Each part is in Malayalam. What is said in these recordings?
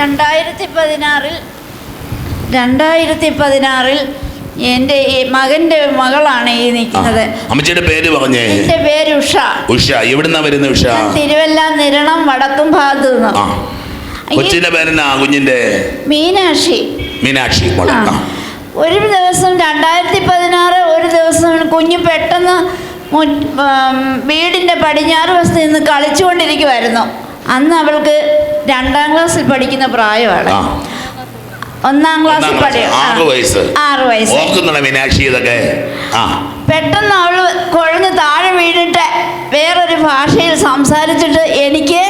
രണ്ടായിരത്തി പതിനാറിൽ രണ്ടായിരത്തി പതിനാറിൽ എന്റെ മകന്റെ മകളാണ് ഈ നിൽക്കുന്നത്. അമ്മച്ചിയുടെ പേര് പറഞ്ഞേ. എന്റെ പേര് ഉഷ. ഉഷ എവിടുന്നാ വരുന്ന ഉഷ? തിരുവല്ല നിരണം വടക്കും ഭാഗത്ത് നിന്ന്. കൊച്ചിന്റെ പേരെന്നാ കുഞ്ഞിന്റെ മീനാക്ഷി. മീനാക്ഷി. ഒരു ദിവസം രണ്ടായിരത്തി പതിനാറ് ഒരു ദിവസം കുഞ്ഞ് പെട്ടെന്ന് വീടിന്റെ വീടിന്റെ പടിഞ്ഞാറ് വശത്ത് നിന്ന് കളിച്ചുകൊണ്ടിരിക്കുമായിരുന്നു അന്ന് അവൾക്ക് രണ്ടാം ക്ലാസ്സിൽ പഠിക്കുന്ന പ്രായമാണ്. ഒന്നാം ക്ലാസ്സിൽ പഠിക്കും. ആറ്. വയസ്സ്. ആറ് വയസ്സ്. ഓർക്കുന്നുണ്ടോ മീനാക്ഷി ഇതൊക്കെ? പെട്ടെന്ന് അവൾ കുഴഞ്ഞ് താഴെ വീണിട്ട് വേറൊരു ഭാഷയിൽ സംസാരിച്ചിട്ട് എനിക്ക്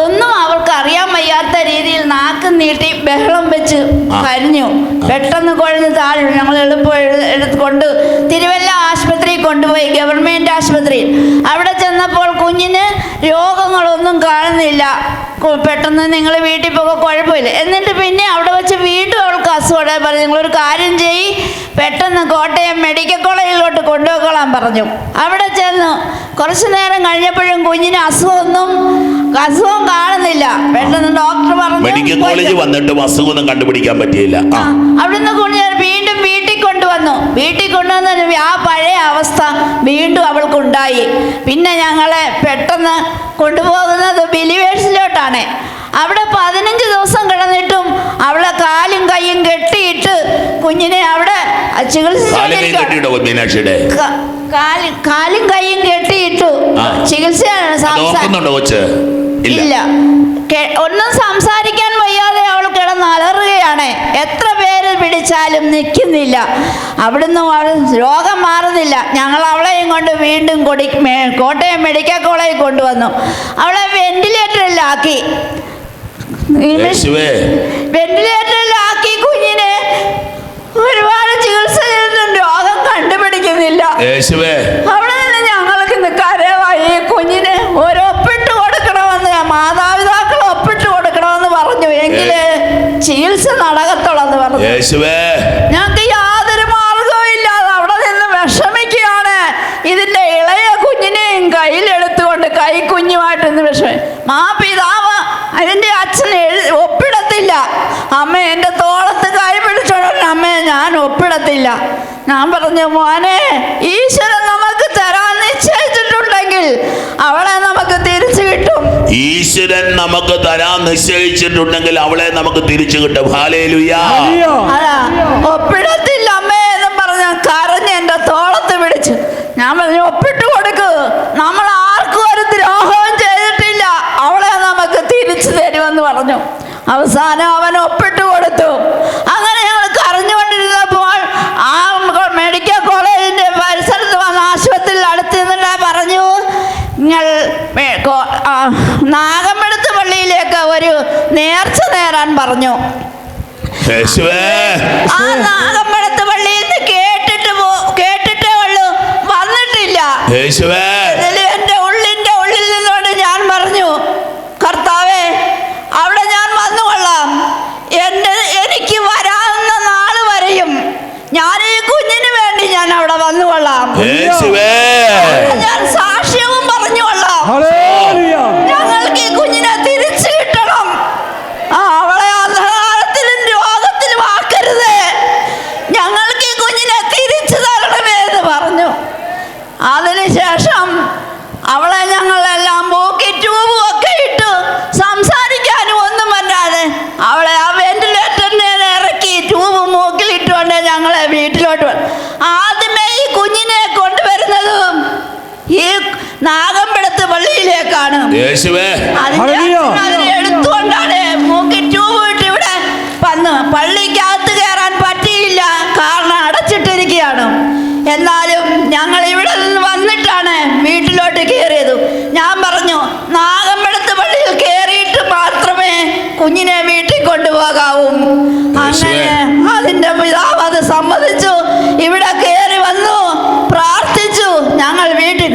ഒന്നും അവൾക്ക് അറിയാൻ വയ്യാത്ത രീതിയിൽ നാക്ക് നീട്ടി ബഹളം വെച്ച് കരിഞ്ഞു. പെട്ടെന്ന് കുഴഞ്ഞ് താഴെ. ഞങ്ങൾ എളുപ്പം എടുത്തുകൊണ്ട് കൊണ്ട് തിരുവല്ല ആശുപത്രിയിൽ കൊണ്ടുപോയി ഗവൺമെന്റ് ആശുപത്രിയിൽ. അവിടെ ചെന്നപ്പോൾ കുഞ്ഞിന് രോഗങ്ങളൊന്നും കാണുന്നില്ല. പെട്ടെന്ന് നിങ്ങൾ വീട്ടിൽ പോകുക കുഴപ്പമില്ല. എന്നിട്ട് പിന്നെ അവിടെ വെച്ച് അസുഖം പറഞ്ഞു നിങ്ങളൊരു കാര്യം ചെയ്യി. പെട്ടെന്ന് കോട്ടയം മെഡിക്കൽ കോളേജിലോട്ട് കൊണ്ടുപോയിക്കോളാൻ പറഞ്ഞു. അവിടെ ചെന്നു കുറച്ചു നേരം കഴിഞ്ഞപ്പോഴും കുഞ്ഞിന് അസുഖമൊന്നും അസുഖം കാണുന്നില്ല. പെട്ടെന്ന് ഡോക്ടർ പറഞ്ഞു മെഡിക്കൽ കോളേജ് വന്നിട്ടും അസുഖമൊന്നും കണ്ടുപിടിക്കാൻ പറ്റിയില്ല. അവിടുന്ന് കുഞ്ഞ് വീണ്ടും വീട്ടിൽ കൊണ്ടുവന്നു. വീട്ടിൽ കൊണ്ടുവന്ന ആ പഴയ അവസ്ഥ വീണ്ടും അവൾക്കുണ്ടായി. പിന്നെ ഞങ്ങളെ പെട്ടെന്ന് കൊണ്ടുപോകുന്നത് ബിലിവേഴ്സിലോട്ടാണ്. അവിടെ പതിനഞ്ച് ദിവസം കിടന്നിട്ടും അവളെ കെട്ടിയിട്ട് കുഞ്ഞിനെ അവിടെ ചികിത്സ കാലം. മീനാക്ഷിയുടെ കൈയും കെട്ടിയിട്ടു. ചികിത്സയാണ് ഇല്ല. ഒന്നും സംസാരിക്കാൻ വയ്യാതെ അവൾ കിടന്ന് അലറുകയാണ്. എത്ര പേര് പിടിച്ചാലും നിൽക്കുന്നില്ല അവിടുന്ന് രോഗം മാറുന്നില്ല. ഞങ്ങൾ അവളെയും കൊണ്ട് വീണ്ടും കൊടി കോട്ടയം മെഡിക്കൽ കോളേജിൽ കൊണ്ടുവന്നു. അവളെ വെന്റിലേറ്ററിലാക്കി വെന്റിലേറ്ററിലാക്കി യേശുവേ. അവിടെ നിന്ന് ഞങ്ങൾക്ക് കരവായി കുഞ്ഞിന് ഒരു ഒപ്പിട്ട് കൊടുക്കണമെന്ന് മാതാപിതാക്കൾ ഒപ്പിട്ട് കൊടുക്കണമെന്ന് പറഞ്ഞു. എങ്കിൽ ചികിത്സ നടക്കത്തുള്ളെന്ന് പറഞ്ഞു. യേശുവേ. ഞങ്ങൾക്ക് യാതൊരു മാർഗവും ഇല്ലാതെ അവിടെ നിന്ന് വിഷമിക്കുകയാണ്. ഇതിന്റെ ഇളയ കുഞ്ഞിനെയും കയ്യിലെടുത്തുകൊണ്ട് കൈ കുഞ്ഞുമായിട്ട് ഇന്ന് വിഷമം മാ പിതാവ് അതിന്റെ അച്ഛൻ എഴു- ഒപ്പിടത്തില്ല അമ്മ എന്റെ തോളത്ത് കൈ പിടിച്ചോണ്ട് അമ്മ ഞാൻ ഒപ്പിടത്തില്ല ഞാൻ പറഞ്ഞു മോനെ ഈശ്വരൻ നമുക്ക് തരാൻ നിശ്ചയിച്ചിട്ടുണ്ടെങ്കിൽ അവളെ നമുക്ക് തിരിച്ചു കിട്ടും. ഈശ്വരൻ നമുക്ക് തരാൻ നിശ്ചയിച്ചിട്ടുണ്ടെങ്കിൽ അവളെ നമുക്ക് തിരിച്ചു കിട്ടും. ഒപ്പിടത്തില്ല അമ്മേ എന്ന് പറഞ്ഞ കരഞ്ഞ് എന്റെ തോളത്ത് പിടിച്ചു. ഞാൻ പറഞ്ഞു ഒപ്പിട്ട് കൊടുക്ക്. നമ്മൾ ആർക്കും ഒരു ദ്രോഹവും ചെയ്തിട്ടില്ല. അവളെ നമുക്ക് തിരിച്ചു തരുമെന്ന് പറഞ്ഞു. അവസാനം അവൻ ഒപ്പിട്ട് നേർച്ച നേരാൻ പറഞ്ഞു. ആ നാഗമ്പടത്ത് പള്ളിയിൽ നിന്ന് കേട്ടിട്ട് പോ- കേട്ടിട്ടേ ഉള്ളൂ. വന്നിട്ടില്ല. യേശുവേ. ഇതിൽ ഉള്ളിന്റെ ഉള്ളിൽ നിന്നുകൊണ്ട് ഞാൻ പറഞ്ഞു കർത്താവേ അവിടെ ഞാൻ വന്നുകൊള്ളാം എന്റെ എനിക്ക് വരാവുന്ന നാൾ വരെയും ഞാൻ ഈ കുഞ്ഞിന് വേണ്ടി ഞാൻ അവിടെ വന്നുകൊള്ളാം യേശുവേ. അതിനുശേഷം അവളെ ഞങ്ങളെല്ലാം പോക്കി ട്യൂബും ഒക്കെ ഇട്ടു സംസാരിക്കാനും ഒന്നും പറ്റാതെ അവളെ ആ വെന്റിലേറ്ററിനെ ഇറക്കി ട്യൂബ് മൂക്കിലിട്ടുകൊണ്ട് ഞങ്ങളെ വീട്ടിലോട്ട് വന്നു. ആദ്യമേ ഈ കുഞ്ഞിനെ കൊണ്ടുവരുന്നതും ഈ നാഗമ്പടത്ത് പള്ളിയിലേക്കാണ്. എടുത്തുകൊണ്ടാണ് മൂക്കി ട്യൂബ് ഇട്ട് ഇവിടെ വന്ന് പള്ളിക്കകത്ത് ഇവിടെ കയറി വന്നു പ്രാർത്ഥിച്ചു. ഞങ്ങൾ വീട്ടിൽ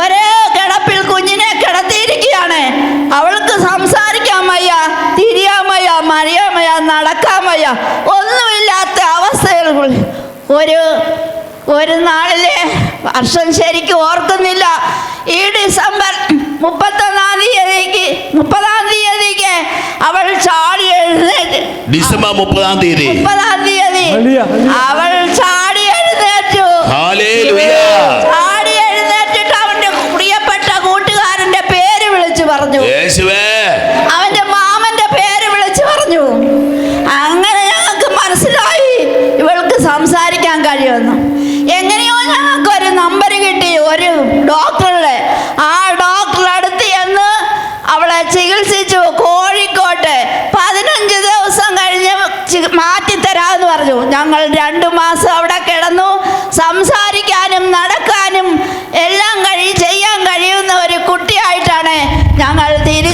ഒരേ കിടപ്പിൽ കുഞ്ഞിനെ കിടത്തിയിരിക്കുകയാണ്. അവൾക്ക് സംസാരിക്കാൻ വയ്യ തിരിയാൻ വയ്യ മറിയാൻ വയ്യ നടക്കാൻ വയ്യ. ഒന്നുമില്ലാത്ത അവസ്ഥയിൽ ഒരു ഒരു നാളിലെ വർഷം ശരിക്കും ഓർക്കുന്നില്ല. ഈ ഡിസംബർ മുപ്പത്തൊന്നാം തീയതിക്ക് മുപ്പതാം തീയതിക്ക് അവൾ ചാടി എഴുന്നേറ്റ് ഡിസംബർ മുപ്പതാം തീയതി. മുപ്പതാം തീയതി അവൾ ചാടി എഴുന്നേറ്റു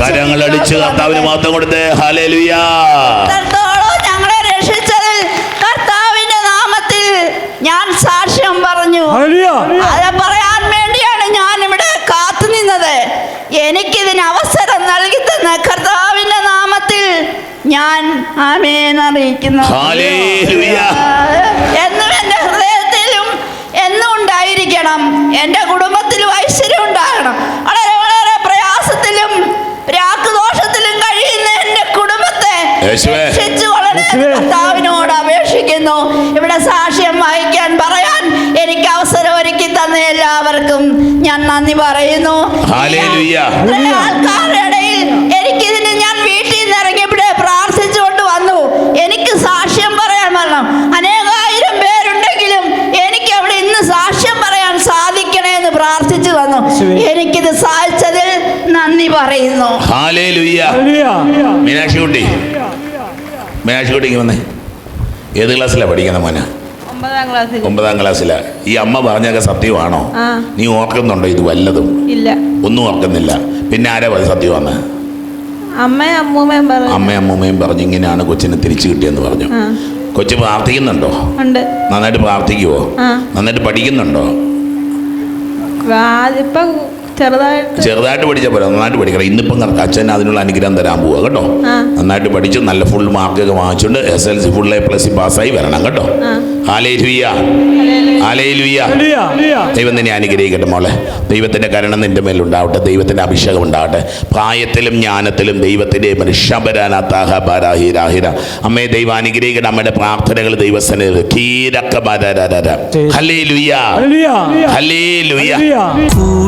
കരങ്ങൾ അടിച്ച് കർത്താവിന് മാത്രം കൊടുത്ത്. ഹാലേലുയ ഇത്രത്തോളം ഞങ്ങളെ രക്ഷിച്ചതിൽ കർത്താവിന്റെ നാമത്തിൽ ഞാൻ സാക്ഷ്യം പറഞ്ഞു. അത് പറയാൻ വേണ്ടിയാണ് ഞാൻ ഇവിടെ കാത്തു നിന്നത്. എനിക്കിതിന് അവസരം നൽകി തന്ന കർത്താവിന്റെ നാമത്തിൽ ഞാൻ ആമേൻ അറിയിക്കുന്നു. എന്നും എന്റെ ഹൃദയത്തിലും എന്നും ഉണ്ടായിരിക്കണം. എന്റെ കുടുംബത്തിലും ഐശ്വര്യം കർത്താവിനോട് അപേക്ഷിക്കുന്നു. ഇവിടെ സാക്ഷ്യം വഹിക്കാൻ പറയാൻ എനിക്ക് അവസരം ഒരുക്കി തന്ന എല്ലാവർക്കും ഞാൻ നന്ദി പറയുന്നു. ഹല്ലേലൂയ. മേശുകുട്ടി കുട്ടി മീനാക്ഷി കുട്ടി ഇങ്ങ് വന്നേ. ഏത് ക്ലാസ്സിലാണ് പഠിക്കുന്ന മോനെ? ഒമ്പതാം ക്ലാസ്സിലാ. ഈ അമ്മ പറഞ്ഞൊക്കെ സത്യമാണോ? നീ ഓർക്കുന്നുണ്ടോ ഇത് വല്ലതും? ഇല്ല. ഒന്നും ഓർക്കുന്നില്ല. പിന്നെ ആരാ സത്യമാണ് അമ്മയും അമ്മൂമ്മയും പറഞ്ഞു. ഇങ്ങനെയാണ് കൊച്ചിനെ തിരിച്ചു കിട്ടിയെന്ന് പറഞ്ഞു. കൊച്ചു പ്രാർത്ഥിക്കുന്നുണ്ടോ? നന്നായിട്ട് പ്രാർത്ഥിക്കുവോ? നന്നായിട്ട് പഠിക്കുന്നുണ്ടോ? ഇപ്പൊ ചെറുതായിട്ട് ചെറുതായിട്ട് പഠിച്ചാൽ പോലെ നന്നായിട്ട് പഠിക്കണം. ഇന്നിപ്പം കറക്റ്റ് അച്ഛൻ അതിനുള്ള അനുഗ്രഹം തരാൻ പോവുക കേട്ടോ. നന്നായിട്ട് പഠിച്ചു നല്ല ഫുൾ മാർക്കൊക്കെ വാങ്ങിച്ചുകൊണ്ട് S L C full A plus പാസ്സായി വരണം കേട്ടോ. ദൈവം നിന്നെ അനുഗ്രഹിക്കട്ടെ മോളെ. ദൈവത്തിന്റെ കരുണ നിന്റെ മേലുണ്ടാവട്ടെ ദൈവത്തിന്റെ അഭിഷേകം ഉണ്ടാവട്ടെ. പ്രായത്തിലും ജ്ഞാനത്തിലും ദൈവത്തിന്റെ ഋഷഭരാനാഹിരാഹിര അമ്മയെ ദൈവം അനുഗ്രഹിക്കട്ടെ അമ്മയുടെ പ്രാർത്ഥനകൾ ദൈവസ്ഥന കീരക്ക ഹലേ ഹല്ലേലൂയ. ഹലേ.